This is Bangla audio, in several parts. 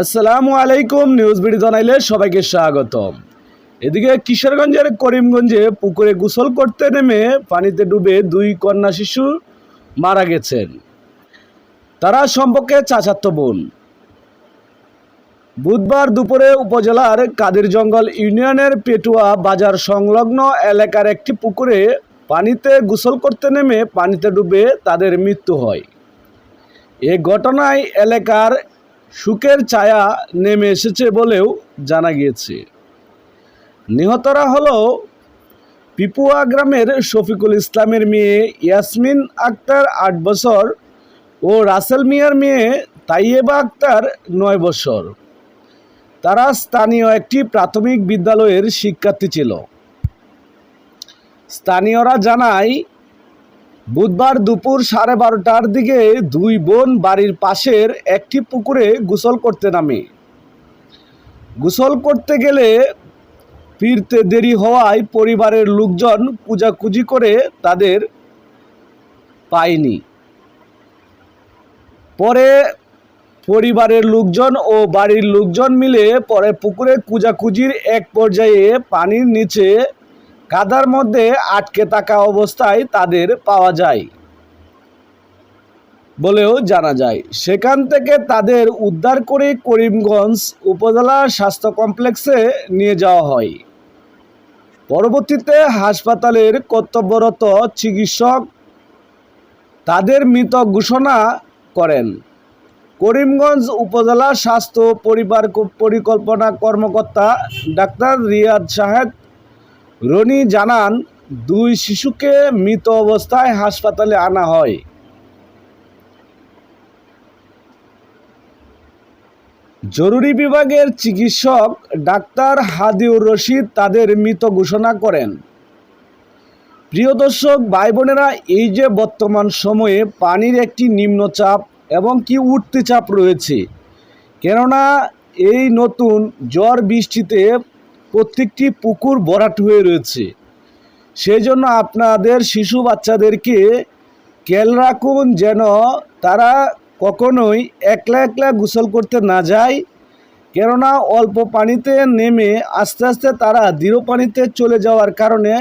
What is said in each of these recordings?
আসসালামু আলাইকুম নিউজ বিডি জানাইলে সবাইকে স্বাগতম। এদিকে কিশোরগঞ্জের করিমগঞ্জে পুকুরে গোসল করতে নেমে পানিতে ডুবে দুই কন্যা শিশু মারা গেছেন। তারা সম্পর্কে চাচাতো বোন। বুধবার দুপুরে উপজেলার কাদের জঙ্গল ইউনিয়নের পেটুয়া বাজার সংলগ্ন এলাকার একটি পুকুরে পানিতে গোসল করতে নেমে পানিতে ডুবে তাদের মৃত্যু হয়। এ ঘটনায় এলাকার সুখের ছায়া নেমে এসেছে বলেও জানা গিয়েছে। নিহতরা হল পিপুয়া গ্রামের শফিকুল ইসলামের মেয়ে ইয়াসমিন আক্তার আট বছর ও রাসেল মিয়ার মেয়ে তাইয়েবা আক্তার নয় বছর। তারা স্থানীয় একটি প্রাথমিক বিদ্যালয়ের শিক্ষার্থী ছিল। স্থানীয়রা জানায় বুধবার দুপুর সাড়ে বারোটার দিকে দুই বোন বাড়ির পাশের একটি পুকুরে গোসল করতে নামে। গোসল করতে গেলে ফিরতে দেরি হওয়ায় পরিবারের লোকজন কুজাকুজি করে তাদের পায়নি। পরে পরিবারের লোকজন ও বাড়ির লোকজন মিলে পরে পুকুরে কুজাকুজির এক পর্যায়ে পানির নিচে কাদার মধ্যে আটকে থাকা অবস্থায় তাদের পাওয়া যায় বলেও জানা যায়। সেখান থেকে তাদের উদ্ধার করে করিমগঞ্জ উপজেলা স্বাস্থ্য কমপ্লেক্সে নিয়ে যাওয়া হয়। পরবর্তীতে হাসপাতালের কর্তব্যরত চিকিৎসক তাদের মৃত ঘোষণা করেন। করিমগঞ্জ উপজেলা স্বাস্থ্য পরিবার পরিকল্পনা কর্মকর্তা ডাক্তার রিয়াদ সাহেদ রনি জানান, দুই শিশুকে মৃত অবস্থায় হাসপাতালে আনা হয়। জরুরি বিভাগের চিকিৎসক ডাক্তার হাদিউর রশিদ তাদের মৃত ঘোষণা করেন। প্রিয় দর্শক ভাই বোনেরা এই যে বর্তমান সময়ে পানির একটি নিম্নচাপ এবং কি উঠতে চাপ রয়েছে, কেননা এই নতুন ঝড় বৃষ্টিতে প্রত্যেকটি পুকুর ভরাট হয়ে রয়েছে। সেই জন্য আপনাদের শিশু বাচ্চাদেরকে খেয়াল রাখুন যেন তারা কখনোই একলা একলা গোসল করতে না যায়, কেননা অল্প পানিতে নেমে আস্তে আস্তে তারা দৃঢ় পানিতে চলে যাওয়ার কারণে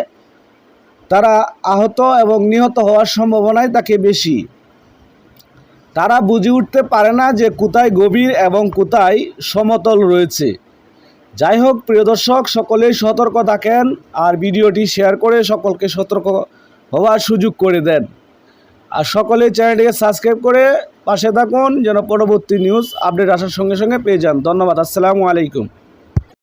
তারা আহত এবং নিহত হওয়ার সম্ভাবনাই তাকে বেশি। তারা বুঝে উঠতে পারে না যে কোথায় গভীর এবং কোথায় সমতল রয়েছে। যাই হোক প্রিয় দর্শক, সকলেই সতর্ক থাকেন আর ভিডিওটি শেয়ার করে সকলকে সতর্ক হওয়ার সুযোগ করে দেন। আর সকলেই চ্যানেলটিকে সাবস্ক্রাইব করে পাশে থাকুন, যেন পরবর্তী নিউজ আপডেট আসার সঙ্গে সঙ্গে পেয়ে যান। ধন্যবাদ, আসসালামু আলাইকুম।